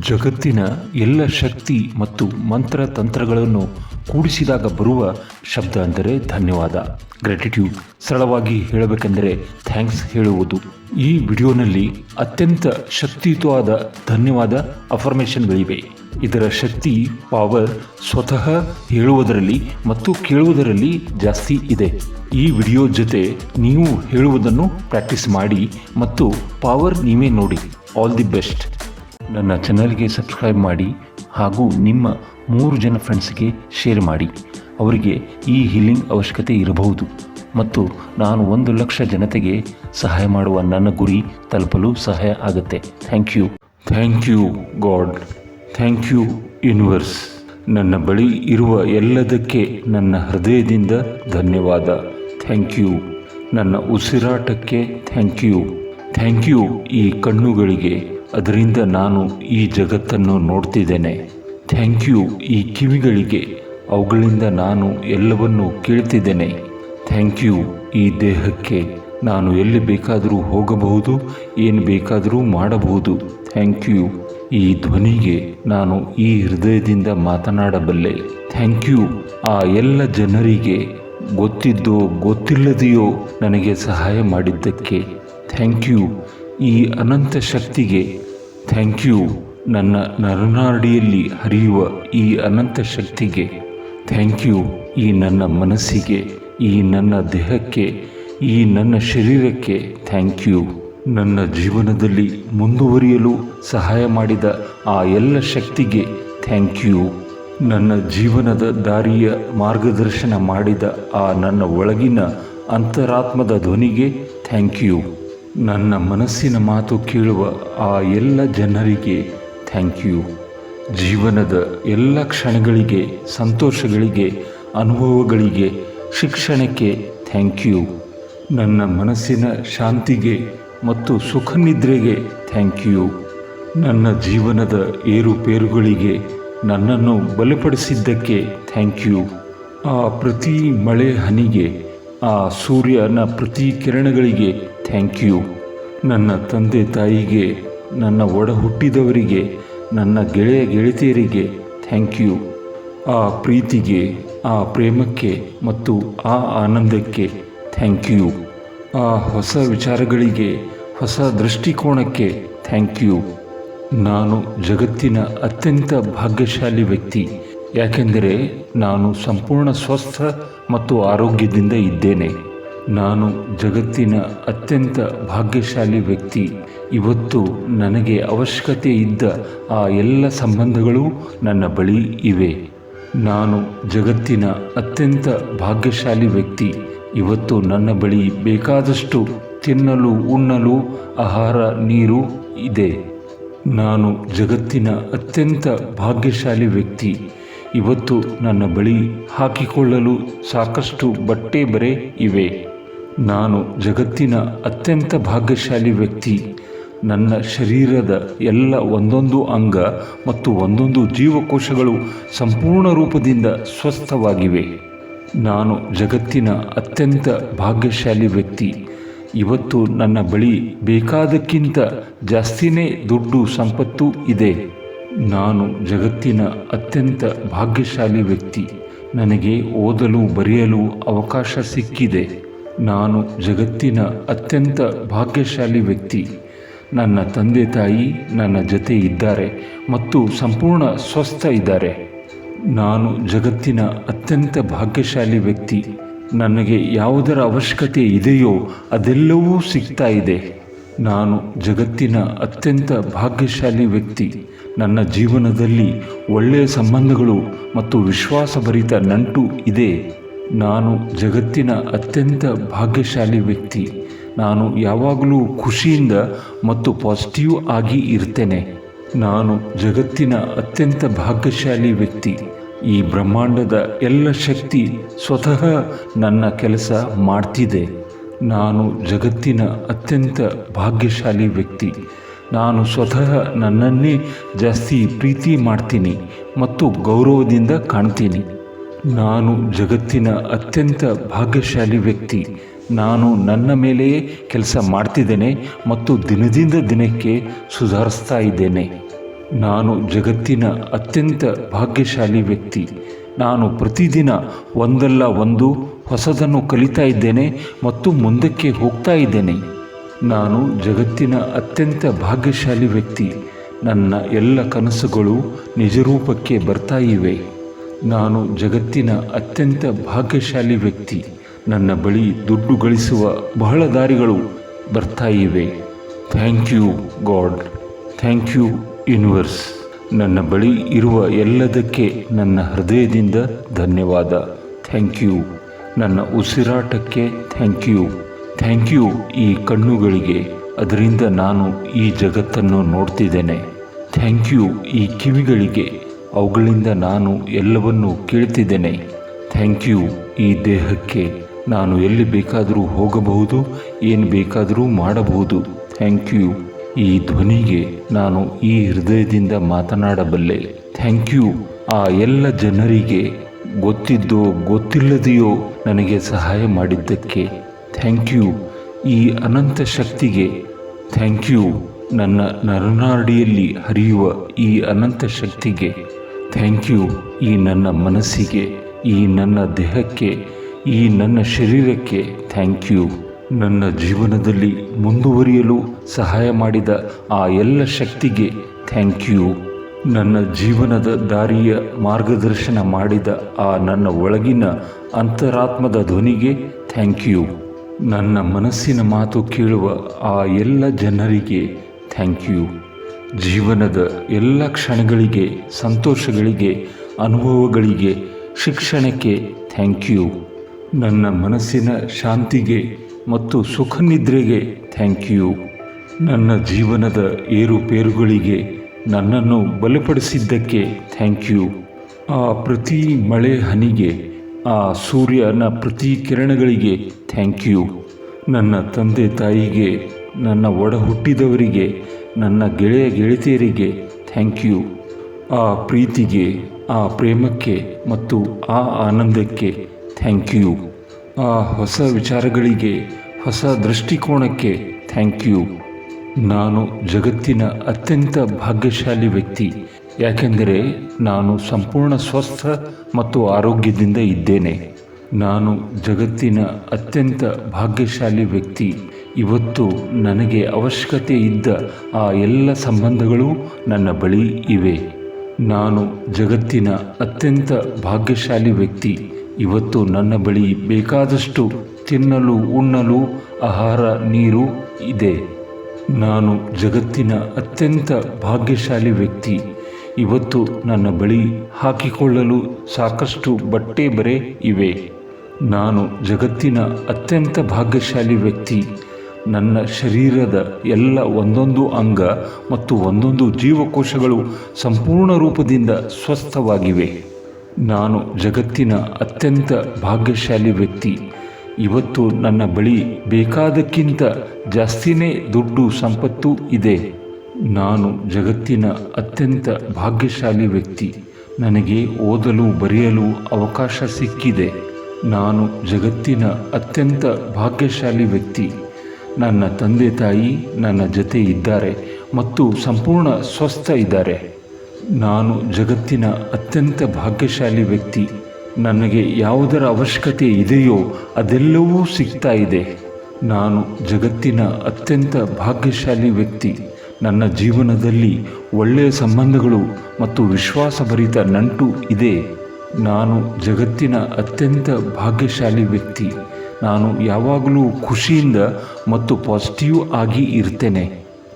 ಜಗತ್ತಿನ ಎಲ್ಲ ಶಕ್ತಿ ಮತ್ತು ಮಂತ್ರ ತಂತ್ರಗಳನ್ನು ಕೂಡಿಸಿದಾಗ ಬರುವ ಶಬ್ದ ಅಂದರೆ ಧನ್ಯವಾದ. ಗ್ರ್ಯಾಟಿಟ್ಯೂಡ್ ಸರಳವಾಗಿ ಹೇಳಬೇಕೆಂದರೆ ಥ್ಯಾಂಕ್ಸ್ ಹೇಳುವುದು. ಈ ವಿಡಿಯೋನಲ್ಲಿ ಅತ್ಯಂತ ಶಕ್ತಿಯುತವಾದ ಧನ್ಯವಾದ ಅಫರ್ಮೇಷನ್ಗಳಿವೆ ಇದರ ಶಕ್ತಿ ಪವರ್ ಸ್ವತಃ ಹೇಳುವುದರಲ್ಲಿ ಮತ್ತು ಕೇಳುವುದರಲ್ಲಿ ಜಾಸ್ತಿ ಇದೆ. ಈ ವಿಡಿಯೋ ಜೊತೆ ನೀವು ಹೇಳುವುದನ್ನು ಪ್ರಾಕ್ಟೀಸ್ ಮಾಡಿ ಮತ್ತು ಪವರ್ ನೀವೇ ನೋಡಿ. ಆಲ್ ದಿ ಬೆಸ್ಟ್ ನನ್ನ ಚಾನಲ್ಗೆ ಸಬ್ಸ್ಕ್ರೈಬ್ ಮಾಡಿ ಹಾಗೂ ನಿಮ್ಮ ಮೂರು ಜನ ಫ್ರೆಂಡ್ಸ್ಗೆ ಶೇರ್ ಮಾಡಿ. ಅವರಿಗೆ ಈ ಹೀಲಿಂಗ್ ಅವಶ್ಯಕತೆ ಇರಬಹುದು. ಮತ್ತು ನಾನು ಒಂದು ಲಕ್ಷ ಜನತೆಗೆ ಸಹಾಯ ಮಾಡುವ ನನ್ನ ಗುರಿ ತಲುಪಲು ಸಹಾಯ ಆಗುತ್ತೆ. Thank you thank you god thank you universe ನನ್ನ ಬಳಿ ಇರುವ ಎಲ್ಲದಕ್ಕೆ ನನ್ನ ಹೃದಯದಿಂದ ಧನ್ಯವಾದ. ಥ್ಯಾಂಕ್ ಯು ನನ್ನ ಉಸಿರಾಟಕ್ಕೆ ಥ್ಯಾಂಕ್ ಯು ಥ್ಯಾಂಕ್ ಯು ಈ ಕಣ್ಣುಗಳಿಗೆ. ಅದರಿಂದ ನಾನು ಈ ಜಗತ್ತನ್ನು ನೋಡ್ತಿದ್ದೇನೆ. ಥ್ಯಾಂಕ್ ಯು ಈ ಕಿವಿಗಳಿಗೆ. ಅವುಗಳಿಂದ ನಾನು ಎಲ್ಲವನ್ನೂ ಕೇಳ್ತಿದ್ದೇನೆ. ಥ್ಯಾಂಕ್ ಯು ಈ ದೇಹಕ್ಕೆ. ನಾನು ಎಲ್ಲಿ ಬೇಕಾದರೂ ಹೋಗಬಹುದು, ಏನು ಬೇಕಾದರೂ ಮಾಡಬಹುದು. ಥ್ಯಾಂಕ್ ಯು ಈ ಧ್ವನಿಗೆ ನಾನು ಈ ಹೃದಯದಿಂದ ಮಾತನಾಡಬಲ್ಲೆ. ಥ್ಯಾಂಕ್ ಯು ಆ ಎಲ್ಲ ಜನರಿಗೆ. ಗೊತ್ತಿದ್ದೋ ಗೊತ್ತಿಲ್ಲದೆಯೋ ನನಗೆ ಸಹಾಯ ಮಾಡಿದ್ದಕ್ಕೆ. ಥ್ಯಾಂಕ್ ಯು ಈ ಅನಂತ ಶಕ್ತಿಗೆ. ಥ್ಯಾಂಕ್ ಯು ನನ್ನ ನರನಾಡಿಯಲ್ಲಿ ಹರಿಯುವ ಈ ಅನಂತ ಶಕ್ತಿಗೆ ಥ್ಯಾಂಕ್ ಯು ಈ ನನ್ನ ಮನಸ್ಸಿಗೆ, ಈ ನನ್ನ ದೇಹಕ್ಕೆ, ಈ ನನ್ನ ಶರೀರಕ್ಕೆ ಥ್ಯಾಂಕ್ ಯು ನನ್ನ ಜೀವನದಲ್ಲಿ ಮುಂದುವರಿಯಲು ಸಹಾಯ ಮಾಡಿದ ಆ ಎಲ್ಲ ಶಕ್ತಿಗೆ ಥ್ಯಾಂಕ್ ಯು ನನ್ನ ಜೀವನದ ದಾರಿಯ ಮಾರ್ಗದರ್ಶನ ಮಾಡಿದ ಆ ನನ್ನ ಒಳಗಿನ ಅಂತರಾತ್ಮದ ಧ್ವನಿಗೆ ಥ್ಯಾಂಕ್ ಯು ನನ್ನ ಮನಸ್ಸಿನ ಮಾತು ಕೇಳುವ ಆ ಎಲ್ಲ ಜನರಿಗೆ ಥ್ಯಾಂಕ್ ಯು ಜೀವನದ ಎಲ್ಲ ಕ್ಷಣಗಳಿಗೆ, ಸಂತೋಷಗಳಿಗೆ, ಅನುಭವಗಳಿಗೆ, ಶಿಕ್ಷಣಕ್ಕೆ ಥ್ಯಾಂಕ್ ಯು ನನ್ನ ಮನಸ್ಸಿನ ಶಾಂತಿಗೆ ಮತ್ತು ಸುಖ ನಿದ್ರೆಗೆ ಥ್ಯಾಂಕ್ ಯು ನನ್ನ ಜೀವನದ ಏರುಪೇರುಗಳಿಗೆ ನನ್ನನ್ನು ಬಲಪಡಿಸಿದ್ದಕ್ಕೆ ಥ್ಯಾಂಕ್ ಯು ಆ ಪ್ರತಿ ಮಳೆ ಹನಿಗೆ, ಆ ಸೂರ್ಯನ ಪ್ರತಿ ಕಿರಣಗಳಿಗೆ ಥ್ಯಾಂಕ್ ಯು ನನ್ನ ತಂದೆ ತಾಯಿಗೆ, ನನ್ನ ಒಡ ಹುಟ್ಟಿದವರಿಗೆ ನನ್ನ ಗೆಳೆಯ ಗೆಳತಿಯರಿಗೆ ಥ್ಯಾಂಕ್ ಯು ಆ ಪ್ರೀತಿಗೆ, ಆ ಪ್ರೇಮಕ್ಕೆ ಮತ್ತು ಆ ಆನಂದಕ್ಕೆ ಥ್ಯಾಂಕ್ ಯು ಆ ಹೊಸ ವಿಚಾರಗಳಿಗೆ, ಹೊಸ ದೃಷ್ಟಿಕೋನಕ್ಕೆ ಥ್ಯಾಂಕ್ ಯು ನಾನು ಜಗತ್ತಿನ ಅತ್ಯಂತ ಭಾಗ್ಯಶಾಲಿ ವ್ಯಕ್ತಿ. ಯಾಕೆಂದರೆ ನಾನು ಸಂಪೂರ್ಣ ಸ್ವಸ್ಥ ಮತ್ತು ಆರೋಗ್ಯದಿಂದ ಇದ್ದೇನೆ. ನಾನು ಜಗತ್ತಿನ ಅತ್ಯಂತ ಭಾಗ್ಯಶಾಲಿ ವ್ಯಕ್ತಿ. ಇವತ್ತು ನನಗೆ ಅವಶ್ಯಕತೆ ಇದ್ದ ಆ ಎಲ್ಲ ಸಂಬಂಧಗಳು ನನ್ನ ಬಳಿ ಇವೆ. ನಾನು ಜಗತ್ತಿನ ಅತ್ಯಂತ ಭಾಗ್ಯಶಾಲಿ ವ್ಯಕ್ತಿ. ಇವತ್ತು ನನ್ನ ಬಳಿ ಬೇಕಾದಷ್ಟು ತಿನ್ನಲು, ಉಣ್ಣಲು, ಆಹಾರ, ನೀರು ಇದೆ. ನಾನು ಜಗತ್ತಿನ ಅತ್ಯಂತ ಭಾಗ್ಯಶಾಲಿ ವ್ಯಕ್ತಿ. ಇವತ್ತು ನನ್ನ ಬಳಿ ಹಾಕಿಕೊಳ್ಳಲು ಸಾಕಷ್ಟು ಬಟ್ಟೆ ಬರೆ ಇವೆ. ನಾನು ಜಗತ್ತಿನ ಅತ್ಯಂತ ಭಾಗ್ಯಶಾಲಿ ವ್ಯಕ್ತಿ. ನನ್ನ ಶರೀರದ ಎಲ್ಲ ಒಂದೊಂದು ಅಂಗ ಮತ್ತು ಒಂದೊಂದು ಜೀವಕೋಶಗಳು ಸಂಪೂರ್ಣ ರೂಪದಿಂದ ಸ್ವಸ್ಥವಾಗಿವೆ. ನಾನು ಜಗತ್ತಿನ ಅತ್ಯಂತ ಭಾಗ್ಯಶಾಲಿ ವ್ಯಕ್ತಿ. ಇವತ್ತು ನನ್ನ ಬಳಿ ಬೇಕಾದಕ್ಕಿಂತ ಜಾಸ್ತಿನೇ ದುಡ್ಡು ಸಂಪತ್ತು ಇದೆ. ನಾನು ಜಗತ್ತಿನ ಅತ್ಯಂತ ಭಾಗ್ಯಶಾಲಿ ವ್ಯಕ್ತಿ. ನನಗೆ ಓದಲು, ಬರೆಯಲು ಅವಕಾಶ ಸಿಕ್ಕಿದೆ. ನಾನು ಜಗತ್ತಿನ ಅತ್ಯಂತ ಭಾಗ್ಯಶಾಲಿ ವ್ಯಕ್ತಿ. ನನ್ನ ತಂದೆ ತಾಯಿ ನನ್ನ ಜೊತೆ ಇದ್ದಾರೆ ಮತ್ತು ಸಂಪೂರ್ಣ ಸ್ವಸ್ಥ ಇದ್ದಾರೆ. ನಾನು ಜಗತ್ತಿನ ಅತ್ಯಂತ ಭಾಗ್ಯಶಾಲಿ ವ್ಯಕ್ತಿ. ನನಗೆ ಯಾವುದರ ಅವಶ್ಯಕತೆ ಇದೆಯೋ ಅದೆಲ್ಲವೂ ಸಿಗ್ತಾ ಇದೆ. ನಾನು ಜಗತ್ತಿನ ಅತ್ಯಂತ ಭಾಗ್ಯಶಾಲಿ ವ್ಯಕ್ತಿ. ನನ್ನ ಜೀವನದಲ್ಲಿ ಒಳ್ಳೆಯ ಸಂಬಂಧಗಳು ಮತ್ತು ವಿಶ್ವಾಸಭರಿತ ನಂಟು ಇದೆ. ನಾನು ಜಗತ್ತಿನ ಅತ್ಯಂತ ಭಾಗ್ಯಶಾಲಿ ವ್ಯಕ್ತಿ. ನಾನು ಯಾವಾಗಲೂ ಖುಷಿಯಿಂದ ಮತ್ತು ಪಾಸಿಟಿವ್ ಆಗಿ ಇರ್ತೇನೆ. ನಾನು ಜಗತ್ತಿನ ಅತ್ಯಂತ ಭಾಗ್ಯಶಾಲಿ ವ್ಯಕ್ತಿ. ಈ ಬ್ರಹ್ಮಾಂಡದ ಎಲ್ಲ ಶಕ್ತಿ ಸ್ವತಃ ನನ್ನ ಕೆಲಸ ಮಾಡ್ತಿದೆ. ನಾನು ಜಗತ್ತಿನ ಅತ್ಯಂತ ಭಾಗ್ಯಶಾಲಿ ವ್ಯಕ್ತಿ. ನಾನು ಸ್ವತಃ ನನ್ನನ್ನೇ ಜಾಸ್ತಿ ಪ್ರೀತಿ ಮಾಡ್ತೀನಿ ಮತ್ತು ಗೌರವದಿಂದ ಕಾಣ್ತೀನಿ. ನಾನು ಜಗತ್ತಿನ ಅತ್ಯಂತ ಭಾಗ್ಯಶಾಲಿ ವ್ಯಕ್ತಿ. ನಾನು ನನ್ನ ಮೇಲೆಯೇ ಕೆಲಸ ಮಾಡ್ತಿದ್ದೇನೆ ಮತ್ತು ದಿನದಿಂದ ದಿನಕ್ಕೆ ಸುಧಾರಿಸ್ತಾ ಇದ್ದೇನೆ. ನಾನು ಜಗತ್ತಿನ ಅತ್ಯಂತ ಭಾಗ್ಯಶಾಲಿ ವ್ಯಕ್ತಿ. ನಾನು ಪ್ರತಿದಿನ ಒಂದಲ್ಲ ಒಂದು ಹೊಸದನ್ನು ಕಲಿತಾ ಇದ್ದೇನೆ ಮತ್ತು ಮುಂದಕ್ಕೆ ಹೋಗ್ತಾ ಇದ್ದೇನೆ. ನಾನು ಜಗತ್ತಿನ ಅತ್ಯಂತ ಭಾಗ್ಯಶಾಲಿ ವ್ಯಕ್ತಿ. ನನ್ನ ಎಲ್ಲ ಕನಸುಗಳು ನಿಜರೂಪಕ್ಕೆ ಬರ್ತಾ ಇವೆ. ನಾನು ಜಗತ್ತಿನ ಅತ್ಯಂತ ಭಾಗ್ಯಶಾಲಿ ವ್ಯಕ್ತಿ. ನನ್ನ ಬಳಿ ದುಡ್ಡು ಗಳಿಸುವ ಬಹಳ ದಾರಿಗಳು ಬರ್ತಾ ಇವೆ. Thank you God. Thank you universe. ನನ್ನ ಬಳಿ ಇರುವ ಎಲ್ಲದಕ್ಕೆ ನನ್ನ ಹೃದಯದಿಂದ ಧನ್ಯವಾದ. Thank you. ನನ್ನ ಉಸಿರಾಟಕ್ಕೆ ಥ್ಯಾಂಕ್ ಯು. ಥ್ಯಾಂಕ್ ಯು ಈ ಕಣ್ಣುಗಳಿಗೆ. ಅದರಿಂದ ನಾನು ಈ ಜಗತ್ತನ್ನು ನೋಡ್ತಿದ್ದೇನೆ. ಥ್ಯಾಂಕ್ ಯು ಈ ಕಿವಿಗಳಿಗೆ. ಅವುಗಳಿಂದ ನಾನು ಎಲ್ಲವನ್ನೂ ಕೇಳ್ತಿದ್ದೇನೆ. ಥ್ಯಾಂಕ್ ಯು ಈ ದೇಹಕ್ಕೆ ನಾನು ಎಲ್ಲಿ ಬೇಕಾದರೂ ಹೋಗಬಹುದು, ಏನು ಬೇಕಾದರೂ ಮಾಡಬಹುದು. ಥ್ಯಾಂಕ್ ಯು ಈ ಧ್ವನಿಗೆ ನಾನು ಈ ಹೃದಯದಿಂದ ಮಾತನಾಡಬಲ್ಲೆ. ಥ್ಯಾಂಕ್ ಯು ಆ ಎಲ್ಲ ಜನರಿಗೆ ಗೊತ್ತಿದ್ದೋ ಗೊತ್ತಿಲ್ಲದೆಯೋ ನನಗೆ ಸಹಾಯ ಮಾಡಿದ್ದಕ್ಕೆ. ಥ್ಯಾಂಕ್ ಯು ಈ ಅನಂತ ಶಕ್ತಿಗೆ. ಥ್ಯಾಂಕ್ ಯು ನನ್ನ ನರನಾಡಿಯಲ್ಲಿ ಹರಿಯುವ ಈ ಅನಂತ ಶಕ್ತಿಗೆ. ಥ್ಯಾಂಕ್ ಯು ಈ ನನ್ನ ಮನಸ್ಸಿಗೆ, ಈ ನನ್ನ ದೇಹಕ್ಕೆ, ಈ ನನ್ನ ಶರೀರಕ್ಕೆ ಥ್ಯಾಂಕ್ ಯು ನನ್ನ ಜೀವನದಲ್ಲಿ ಮುಂದುವರಿಯಲು ಸಹಾಯ ಮಾಡಿದ ಆ ಎಲ್ಲ ಶಕ್ತಿಗೆ ಥ್ಯಾಂಕ್ ಯು ನನ್ನ ಜೀವನದ ದಾರಿಯ ಮಾರ್ಗದರ್ಶನ ಮಾಡಿದ ಆ ನನ್ನ ಒಳಗಿನ ಅಂತರಾತ್ಮದ ಧ್ವನಿಗೆ ಥ್ಯಾಂಕ್ ಯು ನನ್ನ ಮನಸ್ಸಿನ ಮಾತು ಕೇಳುವ ಆ ಎಲ್ಲ ಜನರಿಗೆ ಥ್ಯಾಂಕ್ ಯು ಜೀವನದ ಎಲ್ಲ ಕ್ಷಣಗಳಿಗೆ, ಸಂತೋಷಗಳಿಗೆ, ಅನುಭವಗಳಿಗೆ ಶಿಕ್ಷಣಕ್ಕೆ ಥ್ಯಾಂಕ್ ಯು ನನ್ನ ಮನಸ್ಸಿನ ಶಾಂತಿಗೆ ಮತ್ತು ಸುಖ ನಿದ್ರೆಗೆ ಥ್ಯಾಂಕ್ ಯು ನನ್ನ ಜೀವನದ ಏರುಪೇರುಗಳಿಗೆ ನನ್ನನ್ನು ಬಲಪಡಿಸಿದ್ದಕ್ಕೆ ಥ್ಯಾಂಕ್ ಯು ಆ ಪ್ರತಿ ಮಳೆ ಹನಿಗೆ, ಆ ಸೂರ್ಯನ ಪ್ರತಿ ಕಿರಣಗಳಿಗೆ ಥ್ಯಾಂಕ್ ಯು ನನ್ನ ತಂದೆ ತಾಯಿಗೆ, ನನ್ನ ಒಡ ಹುಟ್ಟಿದವರಿಗೆ ನನ್ನ ಗೆಳೆಯ ಗೆಳತಿಯರಿಗೆ ಥ್ಯಾಂಕ್ ಯು ಆ ಪ್ರೀತಿಗೆ, ಆ ಪ್ರೇಮಕ್ಕೆ ಮತ್ತು ಆ ಆನಂದಕ್ಕೆ ಥ್ಯಾಂಕ್ ಯು ಆ ಹೊಸ ವಿಚಾರಗಳಿಗೆ, ಹೊಸ ದೃಷ್ಟಿಕೋನಕ್ಕೆ ಥ್ಯಾಂಕ್ ಯು ನಾನು ಜಗತ್ತಿನ ಅತ್ಯಂತ ಭಾಗ್ಯಶಾಲಿ ವ್ಯಕ್ತಿ. ಯಾಕೆಂದರೆ ನಾನು ಸಂಪೂರ್ಣ ಸ್ವಸ್ಥ ಮತ್ತು ಆರೋಗ್ಯದಿಂದ ಇದ್ದೇನೆ. ನಾನು ಜಗತ್ತಿನ ಅತ್ಯಂತ ಭಾಗ್ಯಶಾಲಿ ವ್ಯಕ್ತಿ. ಇವತ್ತು ನನಗೆ ಅವಶ್ಯಕತೆ ಇದ್ದ ಆ ಎಲ್ಲ ಸಂಬಂಧಗಳು ನನ್ನ ಬಳಿ ಇವೆ. ನಾನು ಜಗತ್ತಿನ ಅತ್ಯಂತ ಭಾಗ್ಯಶಾಲಿ ವ್ಯಕ್ತಿ. ಇವತ್ತು ನನ್ನ ಬಳಿ ಬೇಕಾದಷ್ಟು ತಿನ್ನಲು, ಉಣ್ಣಲು, ಆಹಾರ, ನೀರು ಇದೆ. ನಾನು ಜಗತ್ತಿನ ಅತ್ಯಂತ ಭಾಗ್ಯಶಾಲಿ ವ್ಯಕ್ತಿ. ಇವತ್ತು ನನ್ನ ಬಳಿ ಹಾಕಿಕೊಳ್ಳಲು ಸಾಕಷ್ಟು ಬಟ್ಟೆ ಬರೆ ಇವೆ. ನಾನು ಜಗತ್ತಿನ ಅತ್ಯಂತ ಭಾಗ್ಯಶಾಲಿ ವ್ಯಕ್ತಿ. ನನ್ನ ಶರೀರದ ಎಲ್ಲ ಒಂದೊಂದು ಅಂಗ ಮತ್ತು ಒಂದೊಂದು ಜೀವಕೋಶಗಳು ಸಂಪೂರ್ಣ ರೂಪದಿಂದ ಸ್ವಸ್ಥವಾಗಿವೆ. ನಾನು ಜಗತ್ತಿನ ಅತ್ಯಂತ ಭಾಗ್ಯಶಾಲಿ ವ್ಯಕ್ತಿ. ಇವತ್ತು ನನ್ನ ಬಳಿ ಬೇಕಾದಕ್ಕಿಂತ ಜಾಸ್ತಿನೇ ದುಡ್ಡು ಸಂಪತ್ತು ಇದೆ. ನಾನು ಜಗತ್ತಿನ ಅತ್ಯಂತ ಭಾಗ್ಯಶಾಲಿ ವ್ಯಕ್ತಿ. ನನಗೆ ಓದಲು ಬರೆಯಲು ಅವಕಾಶ ಸಿಕ್ಕಿದೆ. ನಾನು ಜಗತ್ತಿನ ಅತ್ಯಂತ ಭಾಗ್ಯಶಾಲಿ ವ್ಯಕ್ತಿ. ನನ್ನ ತಂದೆ ತಾಯಿ ನನ್ನ ಜೊತೆ ಇದ್ದಾರೆ ಮತ್ತು ಸಂಪೂರ್ಣ ಸ್ವಸ್ಥ ಇದ್ದಾರೆ. ನಾನು ಜಗತ್ತಿನ ಅತ್ಯಂತ ಭಾಗ್ಯಶಾಲಿ ವ್ಯಕ್ತಿ. ನನಗೆ ಯಾವುದರ ಅವಶ್ಯಕತೆ ಇದೆಯೋ ಅದೆಲ್ಲವೂ ಸಿಗ್ತಾ ಇದೆ. ನಾನು ಜಗತ್ತಿನ ಅತ್ಯಂತ ಭಾಗ್ಯಶಾಲಿ ವ್ಯಕ್ತಿ. ನನ್ನ ಜೀವನದಲ್ಲಿ ಒಳ್ಳೆಯ ಸಂಬಂಧಗಳು ಮತ್ತು ವಿಶ್ವಾಸಭರಿತ ನಂಟು ಇದೆ. ನಾನು ಜಗತ್ತಿನ ಅತ್ಯಂತ ಭಾಗ್ಯಶಾಲಿ ವ್ಯಕ್ತಿ. ನಾನು ಯಾವಾಗಲೂ ಖುಷಿಯಿಂದ ಮತ್ತು ಪಾಸಿಟಿವ್ ಆಗಿ ಇರ್ತೇನೆ.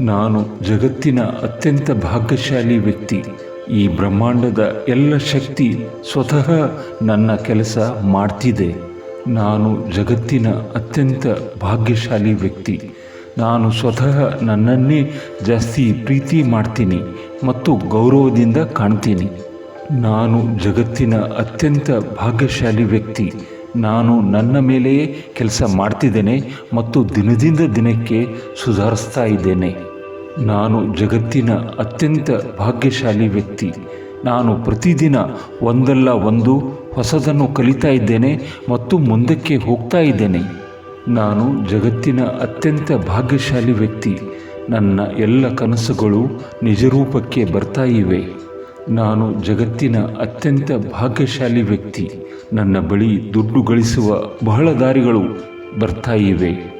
ನಾನು ಜಗತ್ತಿನ ಅತ್ಯಂತ ಭಾಗ್ಯಶಾಲಿ ವ್ಯಕ್ತಿ. ಈ ಬ್ರಹ್ಮಾಂಡದ ಎಲ್ಲ ಶಕ್ತಿ ಸ್ವತಃ ನನ್ನ ಕೆಲಸ ಮಾಡ್ತಿದೆ. ನಾನು ಜಗತ್ತಿನ ಅತ್ಯಂತ ಭಾಗ್ಯಶಾಲಿ ವ್ಯಕ್ತಿ. ನಾನು ಸ್ವತಃ ನನ್ನನ್ನೇ ಜಾಸ್ತಿ ಪ್ರೀತಿ ಮಾಡ್ತೀನಿ ಮತ್ತು ಗೌರವದಿಂದ ಕಾಣ್ತೀನಿ. ನಾನು ಜಗತ್ತಿನ ಅತ್ಯಂತ ಭಾಗ್ಯಶಾಲಿ ವ್ಯಕ್ತಿ. ನಾನು ನನ್ನ ಮೇಲೆಯೇ ಕೆಲಸ ಮಾಡ್ತಿದ್ದೇನೆ ಮತ್ತು ದಿನದಿಂದ ದಿನಕ್ಕೆ ಸುಧಾರಿಸ್ತಾ ಇದ್ದೇನೆ. ನಾನು ಜಗತ್ತಿನ ಅತ್ಯಂತ ಭಾಗ್ಯಶಾಲಿ ವ್ಯಕ್ತಿ. ನಾನು ಪ್ರತಿದಿನ ಒಂದಲ್ಲ ಒಂದು ಹೊಸದನ್ನು ಕಲಿತಾ ಇದ್ದೇನೆ ಮತ್ತು ಮುಂದಕ್ಕೆ ಹೋಗ್ತಾ ಇದ್ದೇನೆ. ನಾನು ಜಗತ್ತಿನ ಅತ್ಯಂತ ಭಾಗ್ಯಶಾಲಿ ವ್ಯಕ್ತಿ. ನನ್ನ ಎಲ್ಲ ಕನಸುಗಳು ನಿಜರೂಪಕ್ಕೆ ಬರ್ತಾ ಇವೆ. ನಾನು ಜಗತ್ತಿನ ಅತ್ಯಂತ ಭಾಗ್ಯಶಾಲಿ ವ್ಯಕ್ತಿ. ನನ್ನ ಬಳಿ ದುಡ್ಡು ಗಳಿಸುವ ಬಹಳ ದಾರಿಗಳು ಬರ್ತಾ ಇವೆ.